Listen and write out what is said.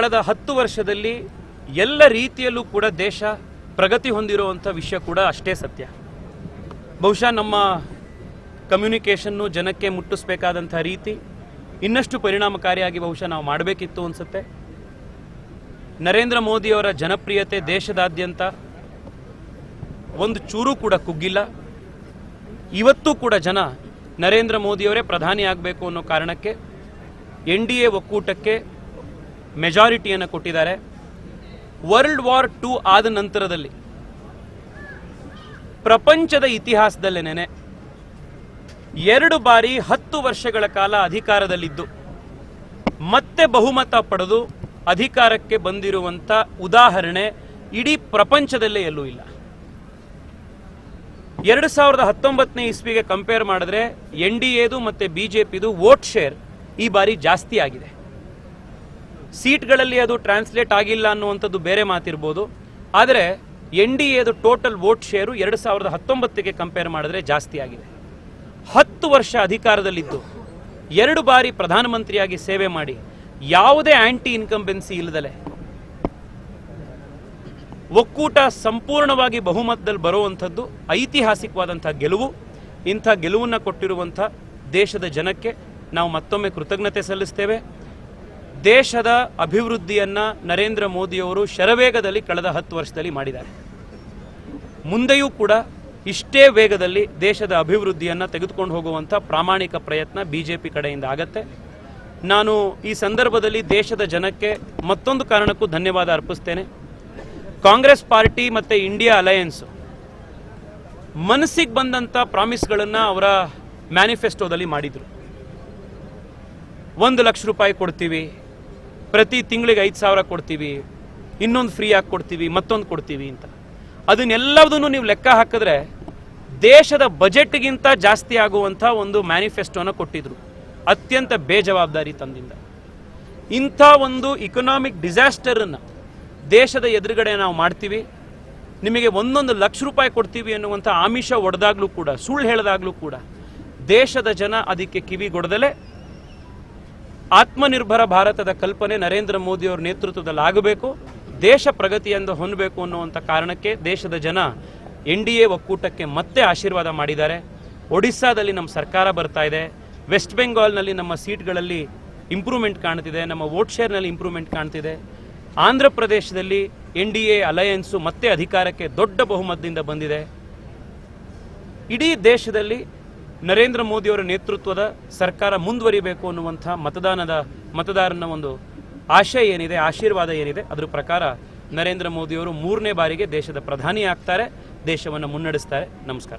ಕಳೆದ ಹತ್ತು ವರ್ಷದಲ್ಲಿ ಎಲ್ಲ ರೀತಿಯಲ್ಲೂ ಕೂಡ ದೇಶ ಪ್ರಗತಿ ಹೊಂದಿರುವಂಥ ವಿಷಯ ಕೂಡ ಅಷ್ಟೇ ಸತ್ಯ. ಬಹುಶಃ ನಮ್ಮ ಕಮ್ಯುನಿಕೇಷನ್ನು ಜನಕ್ಕೆ ಮುಟ್ಟಿಸ್ಬೇಕಾದಂಥ ರೀತಿ ಇನ್ನಷ್ಟು ಪರಿಣಾಮಕಾರಿಯಾಗಿ ಬಹುಶಃ ನಾವು ಮಾಡಬೇಕಿತ್ತು ಅನಿಸುತ್ತೆ. ನರೇಂದ್ರ ಮೋದಿಯವರ ಜನಪ್ರಿಯತೆ ದೇಶದಾದ್ಯಂತ ಒಂದು ಚೂರು ಕೂಡ ಕುಗ್ಗಿಲ್ಲ. ಇವತ್ತೂ ಕೂಡ ಜನ ನರೇಂದ್ರ ಮೋದಿಯವರೇ ಪ್ರಧಾನಿ ಆಗಬೇಕು ಅನ್ನೋ ಕಾರಣಕ್ಕೆ ಎನ್ ಡಿ ಎ ಒಕ್ಕೂಟಕ್ಕೆ ಮೆಜಾರಿಟಿಯನ್ನು ಕೊಟ್ಟಿದ್ದಾರೆ. ವರ್ಲ್ಡ್ ವಾರ್ ಟೂ ಆದ ನಂತರದಲ್ಲಿ ಪ್ರಪಂಚದ ಇತಿಹಾಸದಲ್ಲೇನೆ ಎರಡು ಬಾರಿ ಹತ್ತು ವರ್ಷಗಳ ಕಾಲ ಅಧಿಕಾರದಲ್ಲಿದ್ದು, ಮತ್ತೆ ಬಹುಮತ ಪಡೆದು ಅಧಿಕಾರಕ್ಕೆ ಬಂದಿರುವಂಥ ಉದಾಹರಣೆ ಇಡೀ ಪ್ರಪಂಚದಲ್ಲೇ ಎಲ್ಲೂ ಇಲ್ಲ. ಎರಡು ಸಾವಿರದ ಹತ್ತೊಂಬತ್ತನೇ ಇಸ್ವಿಗೆ ಕಂಪೇರ್ ಮಾಡಿದ್ರೆ ಎನ್ ಡಿ ಎದು ಮತ್ತು ಬಿ ಜೆ ಪಿದು ವೋಟ್ ಶೇರ್ ಈ ಬಾರಿ ಜಾಸ್ತಿ ಆಗಿದೆ. ಸೀಟ್ಗಳಲ್ಲಿ ಅದು ಟ್ರಾನ್ಸ್ಲೇಟ್ ಆಗಿಲ್ಲ ಅನ್ನುವಂಥದ್ದು ಬೇರೆ ಮಾತಿರ್ಬೋದು. ಆದರೆ, ಎನ್ ಡಿ ಎದು ಟೋಟಲ್ ವೋಟ್ ಶೇರು ಎರಡು ಸಾವಿರದ ಹತ್ತೊಂಬತ್ತಿಗೆ ಕಂಪೇರ್ ಮಾಡಿದ್ರೆ ಜಾಸ್ತಿ ಆಗಿದೆ. ಹತ್ತು ವರ್ಷ ಅಧಿಕಾರದಲ್ಲಿದ್ದು, ಎರಡು ಬಾರಿ ಪ್ರಧಾನಮಂತ್ರಿಯಾಗಿ ಸೇವೆ ಮಾಡಿ, ಯಾವುದೇ ಆಂಟಿ ಇನ್ಕಂಬೆನ್ಸಿ ಇಲ್ಲದಲೆ, ಒಕ್ಕೂಟ ಸಂಪೂರ್ಣವಾಗಿ ಬಹುಮತದಲ್ಲಿ ಬರುವಂಥದ್ದು ಐತಿಹಾಸಿಕವಾದಂಥ ಗೆಲುವು, ಇಂಥ ಗೆಲುವನ್ನು ಕೊಟ್ಟಿರುವಂಥ ದೇಶದ ಜನಕ್ಕೆ ನಾವು ಮತ್ತೊಮ್ಮೆ ಕೃತಜ್ಞತೆ ಸಲ್ಲಿಸ್ತೇವೆ. ದೇಶದ ಅಭಿವೃದ್ಧಿಯನ್ನು ನರೇಂದ್ರ ಮೋದಿಯವರು ಶರವೇಗದಲ್ಲಿ ಕಳೆದ ಹತ್ತು ವರ್ಷದಲ್ಲಿ ಮಾಡಿದ್ದಾರೆ. ಮುಂದೆಯೂ ಕೂಡ ಇಷ್ಟೇ ವೇಗದಲ್ಲಿ ದೇಶದ ಅಭಿವೃದ್ಧಿಯನ್ನು ತೆಗೆದುಕೊಂಡು ಹೋಗುವಂಥ ಪ್ರಾಮಾಣಿಕ ಪ್ರಯತ್ನ ಬಿ ಜೆ ಪಿ ಕಡೆಯಿಂದ ಆಗತ್ತೆ. ನಾನು ಈ ಸಂದರ್ಭದಲ್ಲಿ ದೇಶದ ಜನಕ್ಕೆ ಮತ್ತೊಂದು ಕಾರಣಕ್ಕೂ ಧನ್ಯವಾದ ಅರ್ಪಿಸ್ತೇನೆ. ಕಾಂಗ್ರೆಸ್ ಪಾರ್ಟಿ ಮತ್ತು ಇಂಡಿಯಾ ಅಲಯನ್ಸ್ ಮನಸ್ಸಿಗೆ ಬಂದಂಥ ಪ್ರಾಮಿಸ್ಗಳನ್ನು ಅವರ ಮ್ಯಾನಿಫೆಸ್ಟೋದಲ್ಲಿ ಮಾಡಿದರು. ಒಂದು ಲಕ್ಷ ರೂಪಾಯಿ ಕೊಡ್ತೀವಿ ಪ್ರತಿ ತಿಂಗಳಿಗೆ ಐದು ಸಾವಿರ ಕೊಡ್ತೀವಿ, ಇನ್ನೊಂದು ಫ್ರೀ ಆಗಿ ಕೊಡ್ತೀವಿ, ಮತ್ತೊಂದು ಕೊಡ್ತೀವಿ ಅಂತ. ಅದನ್ನೆಲ್ಲದನ್ನು ನೀವು ಲೆಕ್ಕ ಹಾಕಿದ್ರೆ ದೇಶದ ಬಜೆಟ್ಗಿಂತ ಜಾಸ್ತಿ ಆಗುವಂಥ ಒಂದು ಮ್ಯಾನಿಫೆಸ್ಟೋನ ಕೊಟ್ಟಿದ್ರು. ಅತ್ಯಂತ ಬೇಜವಾಬ್ದಾರಿ ತಂದಿಂದ. ಇಂಥ ಒಂದು ಇಕನಾಮಿಕ್ ಡಿಸಾಸ್ಟರನ್ನು ದೇಶದ ಎದುರುಗಡೆ ನಾವು ಮಾಡ್ತೀವಿ. ನಿಮಗೆ ಒಂದೊಂದು ಲಕ್ಷ ರೂಪಾಯಿ ಕೊಡ್ತೀವಿ ಅನ್ನುವಂಥ ಆಮಿಷ ಒಡೆದಾಗ್ಲೂ ಕೂಡ, ಸುಳ್ಳು ಹೇಳಿದಾಗಲೂ ಕೂಡ ದೇಶದ ಜನ ಅದಕ್ಕೆ ಕಿವಿಗೊಡದಲೇ ಆತ್ಮನಿರ್ಭರ ಭಾರತದ ಕಲ್ಪನೆ ನರೇಂದ್ರ ಮೋದಿಯವರ ನೇತೃತ್ವದಲ್ಲಿ ಆಗಬೇಕು ದೇಶ ಪ್ರಗತಿಯಿಂದ ಹೊಂದಬೇಕು ಅನ್ನುವಂಥ ಕಾರಣಕ್ಕೆ ದೇಶದ ಜನ ಎನ್ ಡಿ ಎ ಒಕ್ಕೂಟಕ್ಕೆ ಮತ್ತೆ ಆಶೀರ್ವಾದ ಮಾಡಿದ್ದಾರೆ. ಒಡಿಸ್ಸಾದಲ್ಲಿ ನಮ್ಮ ಸರ್ಕಾರ ಬರ್ತಾ ಇದೆ. ವೆಸ್ಟ್ ಬೆಂಗಾಲ್ನಲ್ಲಿ ನಮ್ಮ ಸೀಟ್ಗಳಲ್ಲಿ ಇಂಪ್ರೂವ್ಮೆಂಟ್ ಕಾಣ್ತಿದೆ. ನಮ್ಮ ವೋಟ್ ಶೇರ್ನಲ್ಲಿ ಇಂಪ್ರೂವ್ಮೆಂಟ್ ಕಾಣ್ತಿದೆ. ಆಂಧ್ರ ಪ್ರದೇಶದಲ್ಲಿ ಎನ್ ಡಿ ಎ ಅಲಯನ್ಸು ಮತ್ತೆ ಅಧಿಕಾರಕ್ಕೆ ದೊಡ್ಡ ಬಹುಮತದಿಂದ ಬಂದಿದೆ. ಇಡೀ ದೇಶದಲ್ಲಿ ನರೇಂದ್ರ ಮೋದಿಯವರ ನೇತೃತ್ವದ ಸರ್ಕಾರ ಮುಂದುವರಿಬೇಕು ಅನ್ನುವಂಥ ಮತದಾನದ, ಮತದಾರನ ಒಂದು ಆಶಯ ಏನಿದೆ, ಆಶೀರ್ವಾದ ಏನಿದೆ, ಅದರ ಪ್ರಕಾರ ನರೇಂದ್ರ ಮೋದಿಯವರು ಮೂರನೇ ಬಾರಿಗೆ ದೇಶದ ಪ್ರಧಾನಿ ಆಗ್ತಾರೆ, ದೇಶವನ್ನು ಮುನ್ನಡೆಸ್ತಾರೆ. ನಮಸ್ಕಾರ.